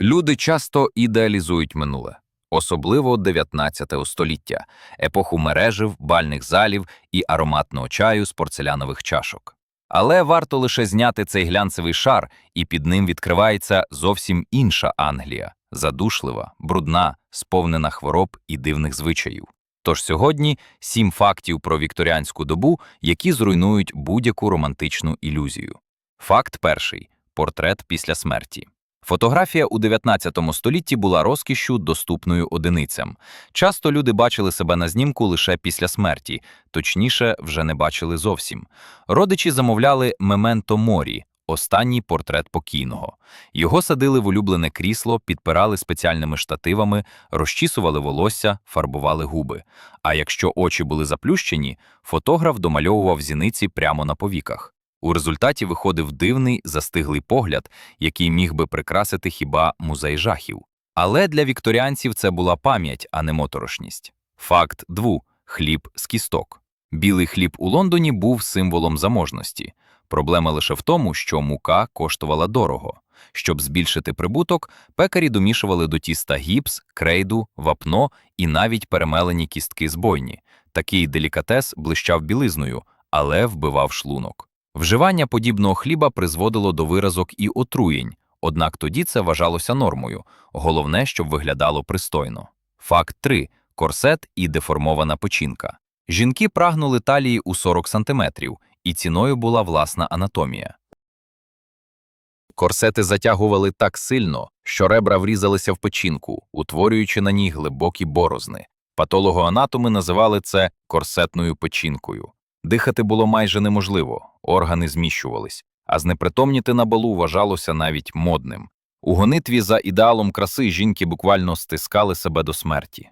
Люди часто ідеалізують минуле, особливо 19 століття, епоху мережів, бальних залів і ароматного чаю з порцелянових чашок. Але варто лише зняти цей глянцевий шар, і під ним відкривається зовсім інша Англія, задушлива, брудна, сповнена хвороб і дивних звичаїв. Тож сьогодні сім фактів про вікторіанську добу, які зруйнують будь-яку романтичну ілюзію. Факт перший портрет після смерті. Фотографія у 19 столітті була розкішшю, доступною одиницям. Часто люди бачили себе на знімку лише після смерті, точніше, вже не бачили зовсім. Родичі замовляли мементо морі, останній портрет покійного. Його садили в улюблене крісло, підпирали спеціальними штативами, розчісували волосся, фарбували губи. А якщо очі були заплющені, фотограф домальовував зіниці прямо на повіках. У результаті виходив дивний, застиглий погляд, який міг би прикрасити хіба музей жахів. Але для вікторіанців це була пам'ять, а не моторошність. Факт 2. хліб з кісток. Білий хліб у Лондоні був символом заможності. Проблема лише в тому, що мука коштувала дорого. Щоб збільшити прибуток, пекарі домішували до тіста гіпс, крейду, вапно і навіть перемелені кістки з бойні. Такий делікатес блищав білизною, але вбивав шлунок. Вживання подібного хліба призводило до виразок і отруєнь, однак тоді це вважалося нормою. Головне, щоб виглядало пристойно. Факт 3. корсет і деформована печінка. Жінки прагнули талії у 40 см, і ціною була власна анатомія. Корсети затягували так сильно, що ребра врізалися в печінку, утворюючи на ній глибокі борозни. Патологоанатоми називали це корсетною печінкою. Дихати було майже неможливо, органи зміщувались, а знепритомніти на балу вважалося навіть модним. У гонитві за ідеалом краси жінки буквально стискали себе до смерті.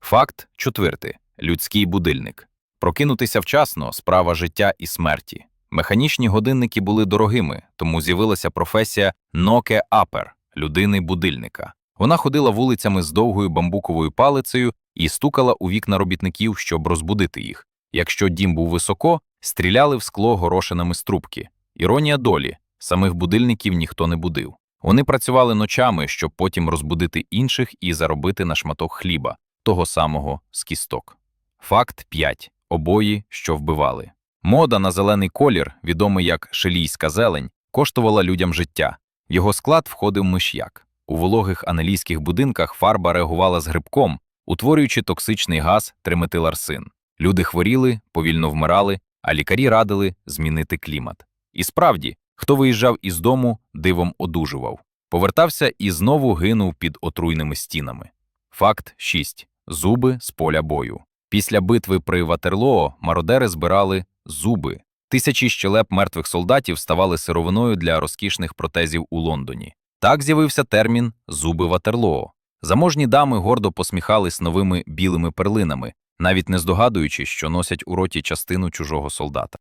Факт четвертий людський будильник. Прокинутися вчасно справа життя і смерті. Механічні годинники були дорогими, тому з'явилася професія ноке апер людини будильника. Вона ходила вулицями з довгою бамбуковою палицею і стукала у вікна робітників, щоб розбудити їх. Якщо дім був високо, стріляли в скло горошинами з трубки. Іронія долі самих будильників ніхто не будив. Вони працювали ночами, щоб потім розбудити інших і заробити на шматок хліба, того самого з кісток. Факт 5. обої, що вбивали. Мода на зелений колір, відомий як шелійська зелень, коштувала людям життя. В його склад входив миш'як. У вологих англійських будинках фарба реагувала з грибком, утворюючи токсичний газ триметиларсин. Люди хворіли, повільно вмирали, а лікарі радили змінити клімат. І справді, хто виїжджав із дому, дивом одужував, повертався і знову гинув під отруйними стінами. Факт 6. зуби з поля бою. Після битви при Ватерлоо мародери збирали зуби. Тисячі щелеп мертвих солдатів ставали сировиною для розкішних протезів у Лондоні. Так з'явився термін зуби Ватерлоо. Заможні дами гордо посміхались новими білими перлинами, навіть не здогадуючись, що носять у роті частину чужого солдата.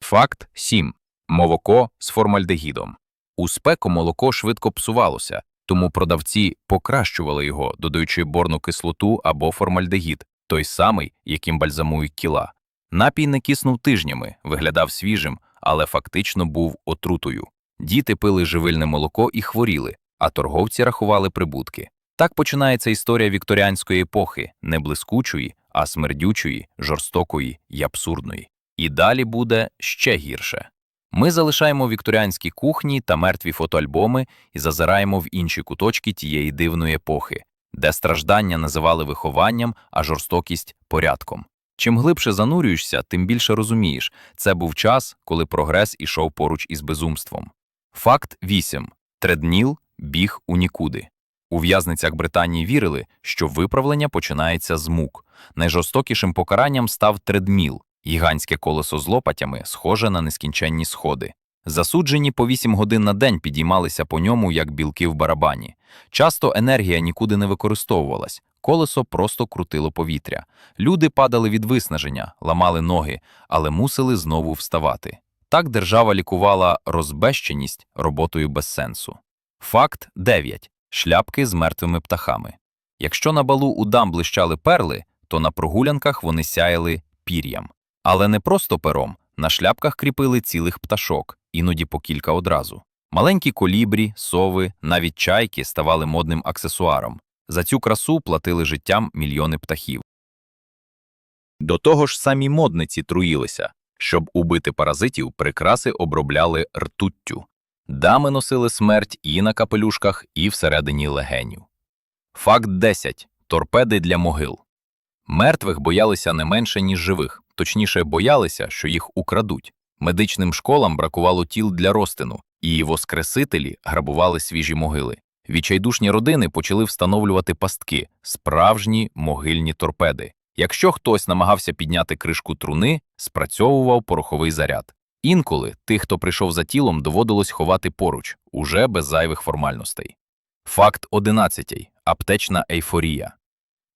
Факт 7. Молоко з формальдегідом. У спеку молоко швидко псувалося, тому продавці покращували його, додаючи борну кислоту або формальдегід, той самий, яким бальзамують кіла. Напій не киснув тижнями, виглядав свіжим, але фактично був отрутою. Діти пили живильне молоко і хворіли, а торговці рахували прибутки. Так починається історія вікторіанської епохи, не блискучої, а смердючої, жорстокої й абсурдної. І далі буде ще гірше. Ми залишаємо вікторіанські кухні та мертві фотоальбоми і зазираємо в інші куточки тієї дивної епохи, де страждання називали вихованням, а жорстокість порядком. Чим глибше занурюєшся, тим більше розумієш, це був час, коли прогрес ішов поруч із безумством. Факт 8. Тредніл біг у нікуди. У в'язницях Британії вірили, що виправлення починається з мук. Найжорстокішим покаранням став тредміл, гігантське колесо з лопатями, схоже на нескінченні сходи. Засуджені по 8 годин на день підіймалися по ньому, як білки в барабані. Часто енергія нікуди не використовувалась, колесо просто крутило повітря. Люди падали від виснаження, ламали ноги, але мусили знову вставати. Так держава лікувала розбещеність роботою без сенсу. Факт 9 шляпки з мертвими птахами. Якщо на балу у дам блищали перли, то на прогулянках вони сяяли пір'ям. Але не просто пером, на шляпках кріпили цілих пташок, іноді по кілька одразу. Маленькі колібрі, сови, навіть чайки ставали модним аксесуаром. За цю красу платили життям мільйони птахів. До того ж самі модниці труїлися. Щоб убити паразитів, прикраси обробляли ртуттю. Дами носили смерть і на капелюшках, і всередині легенів. Факт 10. Торпеди для могил. Мертвих боялися не менше, ніж живих, точніше, боялися, що їх украдуть. Медичним школам бракувало тіл для розтину, і воскресителі грабували свіжі могили. Відчайдушні родини почали встановлювати пастки, справжні могильні торпеди. Якщо хтось намагався підняти кришку труни, спрацьовував пороховий заряд. Інколи тих, хто прийшов за тілом, доводилось ховати поруч, уже без зайвих формальностей. Факт 11. Аптечна ейфорія.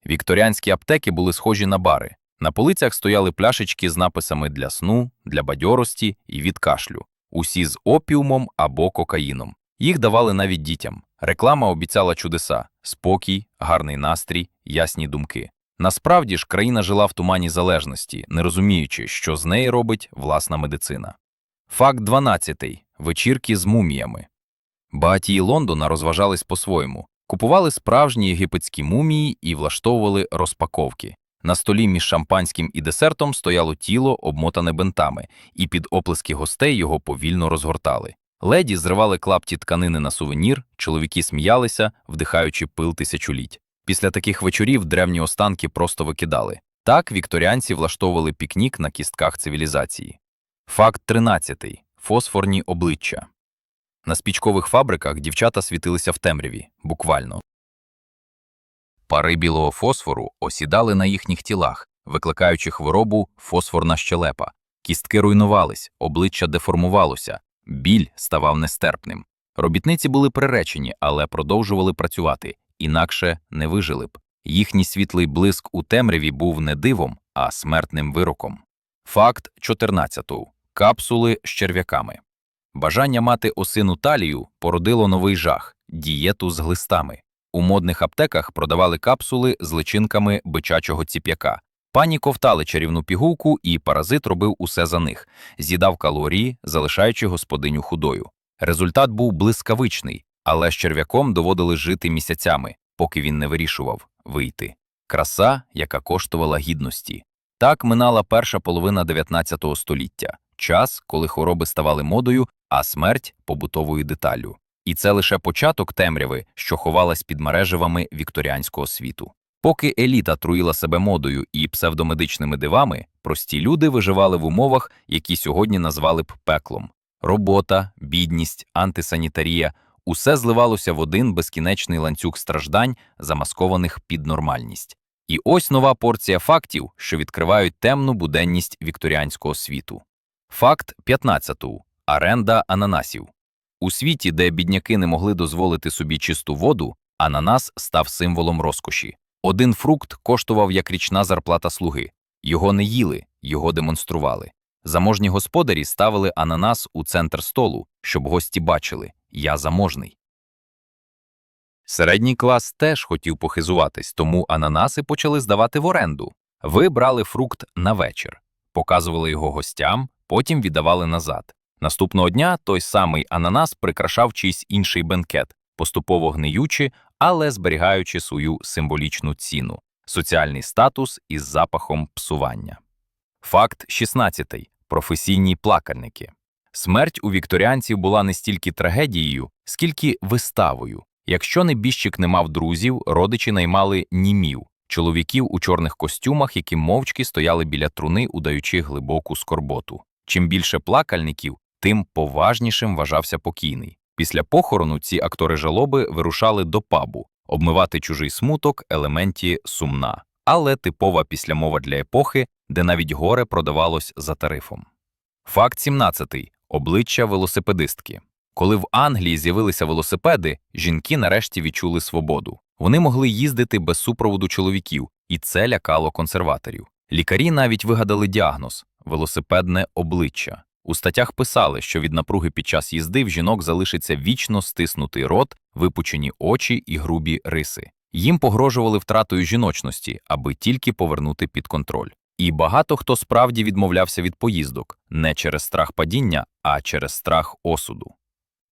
Вікторіанські аптеки були схожі на бари. На полицях стояли пляшечки з написами для сну, для бадьорості і від кашлю, усі з опіумом або кокаїном. Їх давали навіть дітям. Реклама обіцяла чудеса: спокій, гарний настрій, ясні думки. Насправді ж країна жила в тумані залежності, не розуміючи, що з неї робить власна медицина. Факт 12. Вечірки з муміями. Багатії Лондона розважались по-своєму. Купували справжні єгипетські мумії і влаштовували розпаковки. На столі між шампанським і десертом стояло тіло, обмотане бентами, і під оплески гостей його повільно розгортали. Леді зривали клапті тканини на сувенір, чоловіки сміялися, вдихаючи пил тисячоліть. Після таких вечорів древні останки просто викидали. Так вікторіанці влаштовували пікнік на кістках цивілізації. Факт 13. Фосфорні обличчя. На спічкових фабриках дівчата світилися в темряві, буквально. Пари білого фосфору осідали на їхніх тілах, викликаючи хворобу фосфорна щелепа. Кістки руйнувались, обличчя деформувалося, біль ставав нестерпним. Робітниці були приречені, але продовжували працювати, інакше не вижили б. Їхній світлий блиск у темряві був не дивом, а смертним вироком. Факт 14. Капсули з черв'яками. Бажання мати осину талію породило новий жах дієту з глистами. У модних аптеках продавали капсули з личинками бичачого ціп'яка. Пані ковтали чарівну пігулку, і паразит робив усе за них, з'їдав калорії, залишаючи господиню худою. Результат був блискавичний, але з черв'яком доводили жити місяцями, поки він не вирішував вийти. Краса, яка коштувала гідності. Так минала перша половина 19 століття, час, коли хвороби ставали модою, а смерть побутовою деталлю. І це лише початок темряви, що ховалась під мережевами вікторіанського світу. Поки еліта труїла себе модою і псевдомедичними дивами, прості люди виживали в умовах, які сьогодні назвали б пеклом. Робота, бідність, антисанітарія усе зливалося в один безкінечний ланцюг страждань, замаскованих під нормальність. І ось нова порція фактів, що відкривають темну буденність вікторіанського світу. Факт 15. Аренда ананасів. У світі, де бідняки не могли дозволити собі чисту воду, ананас став символом розкоші. Один фрукт коштував як річна зарплата слуги. Його не їли, його демонстрували. Заможні господарі ставили ананас у центр столу, щоб гості бачили я заможний. Середній клас теж хотів похизуватись, тому ананаси почали здавати в оренду. Ви брали фрукт на вечір, показували його гостям, потім віддавали назад. Наступного дня той самий ананас прикрашав чийсь інший бенкет, поступово гниючи, але зберігаючи свою символічну ціну соціальний статус із запахом псування. Факт 16. Професійні плакальники. Смерть у вікторіанців була не стільки трагедією, скільки виставою. Якщо небіжчик не мав друзів, родичі наймали німів, чоловіків у чорних костюмах, які мовчки стояли біля труни, удаючи глибоку скорботу. Чим більше плакальників, тим поважнішим вважався покійний. Після похорону ці актори жалоби вирушали до пабу, обмивати чужий смуток елементі сумна, але типова післямова для епохи, де навіть горе продавалось за тарифом. Факт 17. Обличчя велосипедистки. Коли в Англії з'явилися велосипеди, жінки нарешті відчули свободу. Вони могли їздити без супроводу чоловіків, і це лякало консерваторів. Лікарі навіть вигадали діагноз велосипедне обличчя. У статтях писали, що від напруги під час їзди в жінок залишиться вічно стиснутий рот, випучені очі і грубі риси. Їм погрожували втратою жіночності, аби тільки повернути під контроль. І багато хто справді відмовлявся від поїздок не через страх падіння, а через страх осуду.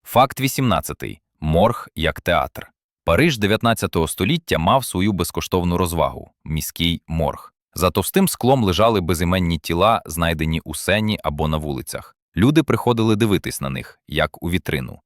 Факт 18. Морг як театр. Париж 19 століття мав свою безкоштовну розвагу міський морг. За товстим склом лежали безіменні тіла, знайдені у сені або на вулицях. Люди приходили дивитись на них, як у вітрину.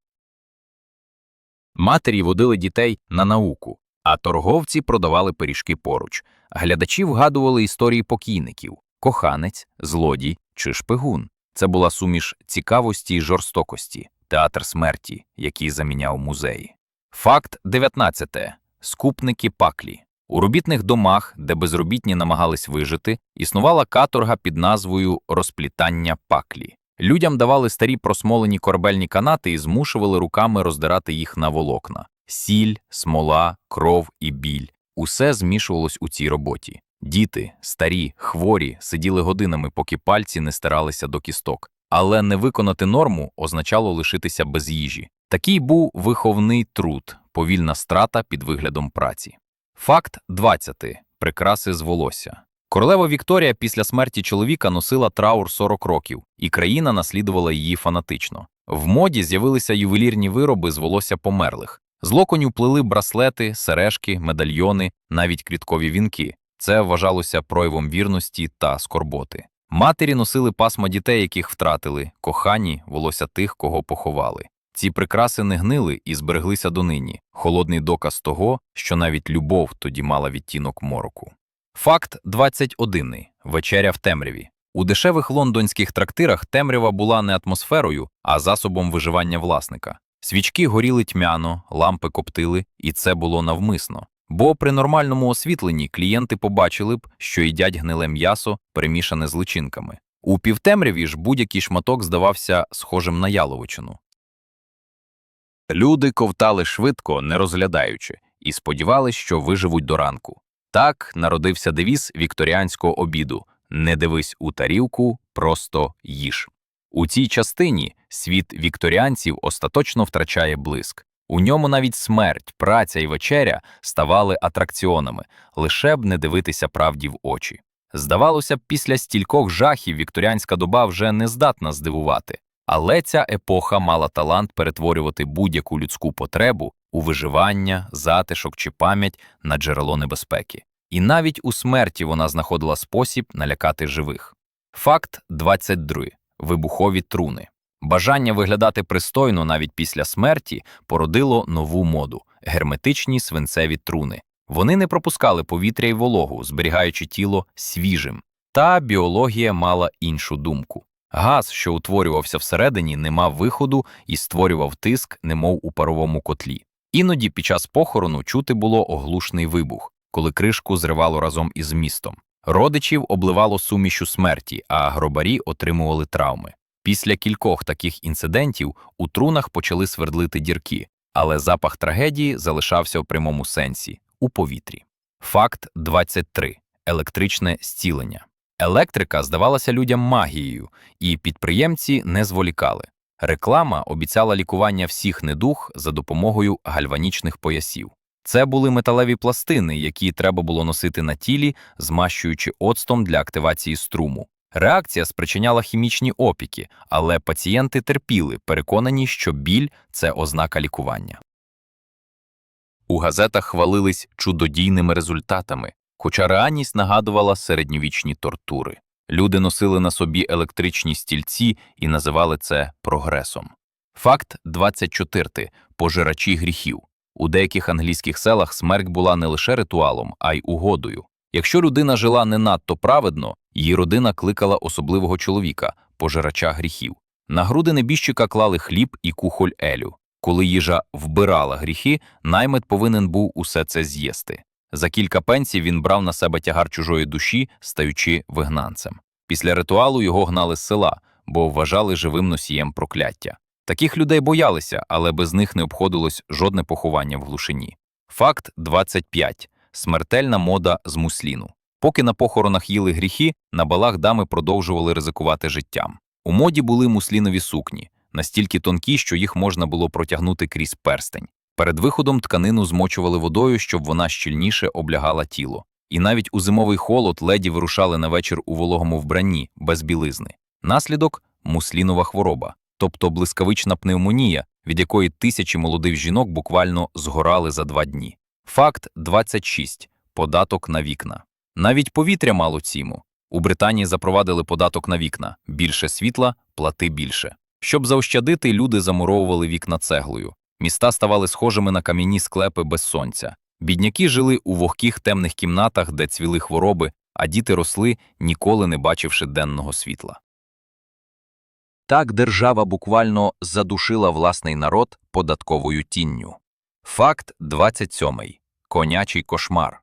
Матері водили дітей на науку, а торговці продавали пиріжки поруч. Глядачі вгадували історії покійників коханець, злодій чи шпигун. Це була суміш цікавості й жорстокості, театр смерті, який заміняв музеї. Факт 19. Скупники паклі. У робітних домах, де безробітні намагались вижити, існувала каторга під назвою розплітання паклі. Людям давали старі просмолені корабельні канати і змушували руками роздирати їх на волокна. Сіль, смола, кров і біль усе змішувалось у цій роботі. Діти, старі, хворі сиділи годинами, поки пальці не стиралися до кісток. Але не виконати норму означало лишитися без їжі. Такий був виховний труд, повільна страта під виглядом праці. Факт 20. Прикраси з волосся. Королева Вікторія після смерті чоловіка носила траур 40 років, і країна наслідувала її фанатично. В моді з'явилися ювелірні вироби з волосся померлих. З локонів плели браслети, сережки, медальйони, навіть квіткові вінки. Це вважалося проявом вірності та скорботи. Матері носили пасма дітей, яких втратили, кохані волосся тих, кого поховали. Ці прикраси не гнили і збереглися донині. Холодний доказ того, що навіть любов тоді мала відтінок мороку. Факт 21. Вечеря в темряві. У дешевих лондонських трактирах темрява була не атмосферою, а засобом виживання власника. Свічки горіли тьмяно, лампи коптили, і це було навмисно. Бо при нормальному освітленні клієнти побачили б, що їдять гниле м'ясо, перемішане з личинками. У півтемряві ж будь-який шматок здавався схожим на яловичину. Люди ковтали швидко, не розглядаючи, і сподівались, що виживуть до ранку. Так народився девіз вікторіанського обіду Не дивись у тарілку, просто їж. У цій частині світ вікторіанців остаточно втрачає блиск. У ньому навіть смерть, праця і вечеря ставали атракціонами, лише б не дивитися правді в очі. Здавалося б, після стількох жахів вікторіанська доба вже не здатна здивувати, але ця епоха мала талант перетворювати будь-яку людську потребу у виживання, затишок чи пам'ять на джерело небезпеки. І навіть у смерті вона знаходила спосіб налякати живих. Факт 22. Вибухові труни. Бажання виглядати пристойно навіть після смерті породило нову моду герметичні свинцеві труни. Вони не пропускали повітря й вологу, зберігаючи тіло свіжим. Та біологія мала іншу думку. Газ, що утворювався всередині, не мав виходу і створював тиск, немов у паровому котлі. Іноді під час похорону чути було оглушний вибух, коли кришку зривало разом із містом. Родичів обливало сумішю смерті, а гробарі отримували травми. Після кількох таких інцидентів у трунах почали свердлити дірки, але запах трагедії залишався в прямому сенсі у повітрі. Факт 23. електричне зцілення. Електрика здавалася людям магією, і підприємці не зволікали. Реклама обіцяла лікування всіх недуг за допомогою гальванічних поясів. Це були металеві пластини, які треба було носити на тілі, змащуючи оцтом для активації струму. Реакція спричиняла хімічні опіки, але пацієнти терпіли, переконані, що біль це ознака лікування. У газетах хвалились чудодійними результатами, хоча реальність нагадувала середньовічні тортури. Люди носили на собі електричні стільці і називали це прогресом. Факт 24. Пожирачі гріхів. У деяких англійських селах смерть була не лише ритуалом, а й угодою. Якщо людина жила не надто праведно, її родина кликала особливого чоловіка, пожирача гріхів. На груди небіжчика клали хліб і кухоль елю. Коли їжа вбирала гріхи, наймит повинен був усе це з'їсти. За кілька пенсій він брав на себе тягар чужої душі, стаючи вигнанцем. Після ритуалу його гнали з села, бо вважали живим носієм прокляття. Таких людей боялися, але без них не обходилось жодне поховання в глушині. Факт 25. Смертельна мода з мусліну. Поки на похоронах їли гріхи, на балах дами продовжували ризикувати життям. У моді були муслінові сукні, настільки тонкі, що їх можна було протягнути крізь перстень. Перед виходом тканину змочували водою, щоб вона щільніше облягала тіло. І навіть у зимовий холод леді вирушали на вечір у вологому вбранні, без білизни. Наслідок муслінова хвороба. Тобто блискавична пневмонія, від якої тисячі молодих жінок буквально згорали за два дні. Факт 26. Податок на вікна. Навіть повітря мало ціну. У Британії запровадили податок на вікна. Більше світла – плати більше. Щоб заощадити, люди замуровували вікна цеглою. Міста ставали схожими на кам'яні склепи без сонця. Бідняки жили у вогких темних кімнатах, де цвіли хвороби, а діти росли, ніколи не бачивши денного світла. Так держава буквально задушила власний народ податковою тінню. Факт 27. Конячий кошмар.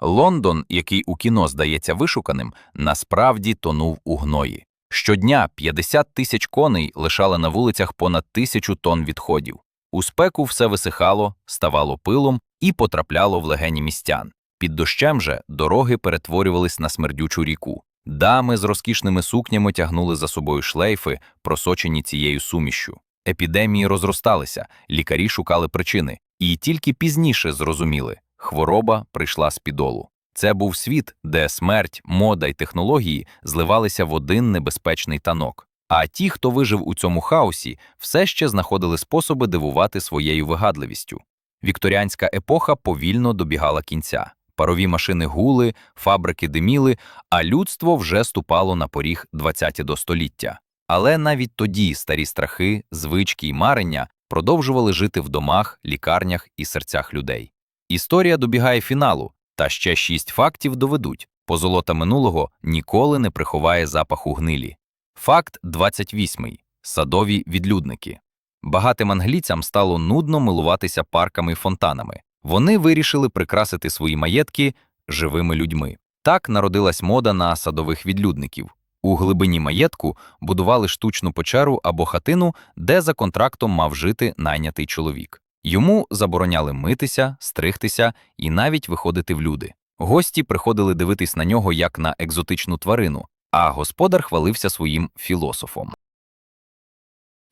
Лондон, який у кіно здається вишуканим, насправді тонув у гної. Щодня 50 тисяч коней лишали на вулицях понад тисячу тонн відходів. У спеку все висихало, ставало пилом і потрапляло в легені містян. Під дощем же дороги перетворювались на смердючу ріку. Дами з розкішними сукнями тягнули за собою шлейфи, просочені цією сумішшю. Епідемії розросталися, лікарі шукали причини, і тільки пізніше зрозуміли – хвороба прийшла з підолу. Це був світ, де смерть, мода й технології зливалися в один небезпечний танок. А ті, хто вижив у цьому хаосі, все ще знаходили способи дивувати своєю вигадливістю. Вікторіанська епоха повільно добігала кінця. Парові машини гули, фабрики диміли, а людство вже ступало на поріг 20 до століття. Але навіть тоді старі страхи, звички й марення продовжували жити в домах, лікарнях і серцях людей. Історія добігає фіналу, та ще шість фактів доведуть позолота минулого ніколи не приховає запаху гнилі. Факт 28. Садові відлюдники. Багатим англійцям стало нудно милуватися парками й фонтанами. Вони вирішили прикрасити свої маєтки живими людьми. Так народилась мода на садових відлюдників. У глибині маєтку будували штучну печеру або хатину, де за контрактом мав жити найнятий чоловік. Йому забороняли митися, стригтися і навіть виходити в люди. Гості приходили дивитись на нього як на екзотичну тварину, а господар хвалився своїм філософом.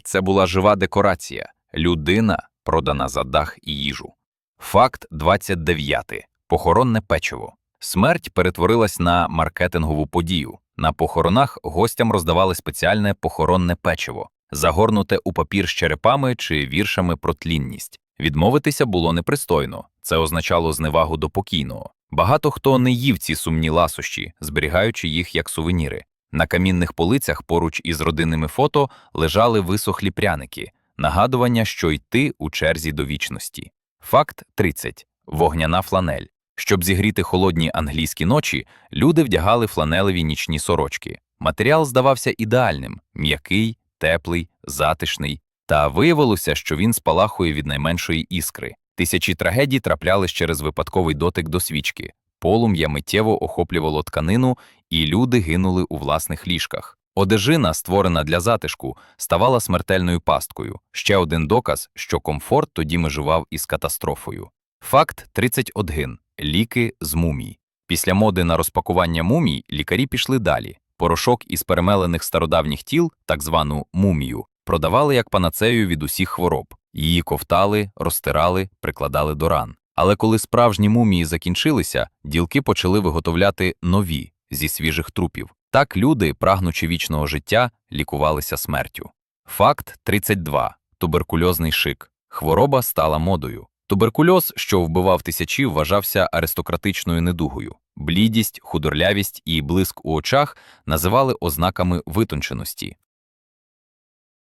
Це була жива декорація, людина, продана за дах і їжу. Факт 29. Похоронне печиво. Смерть перетворилась на маркетингову подію. На похоронах гостям роздавали спеціальне похоронне печиво, загорнуте у папір з черепами чи віршами про тлінність. Відмовитися було непристойно, це означало зневагу до покійного. Багато хто не їв ці сумні ласощі, зберігаючи їх як сувеніри. На камінних полицях поруч із родинними фото лежали висохлі пряники, нагадування, що йти у черзі до вічності. Факт 30. Вогняна фланель. Щоб зігріти холодні англійські ночі, люди вдягали фланелеві нічні сорочки. Матеріал здавався ідеальним, м'який, теплий, затишний, та виявилося, що він спалахує від найменшої іскри. Тисячі трагедій траплялись через випадковий дотик до свічки. Полум'я миттєво охоплювало тканину, і люди гинули у власних ліжках. Одежина, створена для затишку, ставала смертельною пасткою. Ще один доказ, що комфорт тоді межував із катастрофою. Факт 31. Ліки з мумій. Після моди на розпакування мумій лікарі пішли далі. Порошок із перемелених стародавніх тіл, так звану мумію, продавали як панацею від усіх хвороб. Її ковтали, розтирали, прикладали до ран. Але коли справжні мумії закінчилися, ділки почали виготовляти нові зі свіжих трупів. Так люди, прагнучи вічного життя, лікувалися смертю. Факт 32. Туберкульозний шик. Хвороба стала модою. Туберкульоз, що вбивав тисячі, вважався аристократичною недугою. Блідість, худорлявість і блиск у очах називали ознаками витонченості.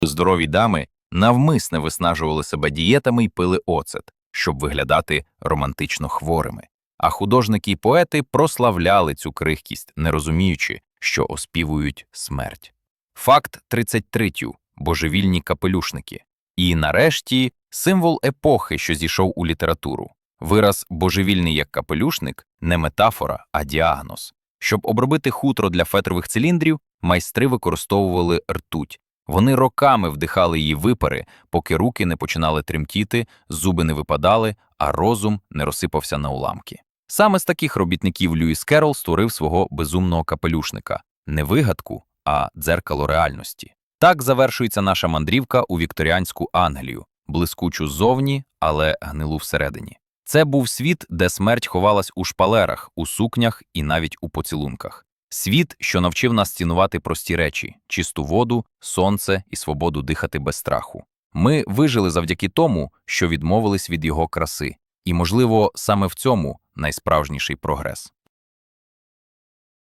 Здорові дами навмисне виснажували себе дієтами й пили оцет, щоб виглядати романтично хворими. А художники й поети прославляли цю крихкість, не розуміючи, що оспівують смерть. Факт 33. Божевільні капелюшники. І нарешті символ епохи, що зійшов у літературу. Вираз божевільний як капелюшник не метафора, а діагноз. Щоб обробити хутро для фетрових циліндрів, майстри використовували ртуть. Вони роками вдихали її випари, поки руки не починали тремтіти, зуби не випадали, а розум не розсипався на уламки. Саме з таких робітників Льюіс Керрол створив свого безумного капелюшника не вигадку, а дзеркало реальності. Так завершується наша мандрівка у вікторіанську Англію, блискучу ззовні, але гнилу всередині. Це був світ, де смерть ховалась у шпалерах, у сукнях і навіть у поцілунках. Світ, що навчив нас цінувати прості речі чисту воду, сонце і свободу дихати без страху. Ми вижили завдяки тому, що відмовились від його краси, і, можливо, саме в цьому найсправжніший прогрес.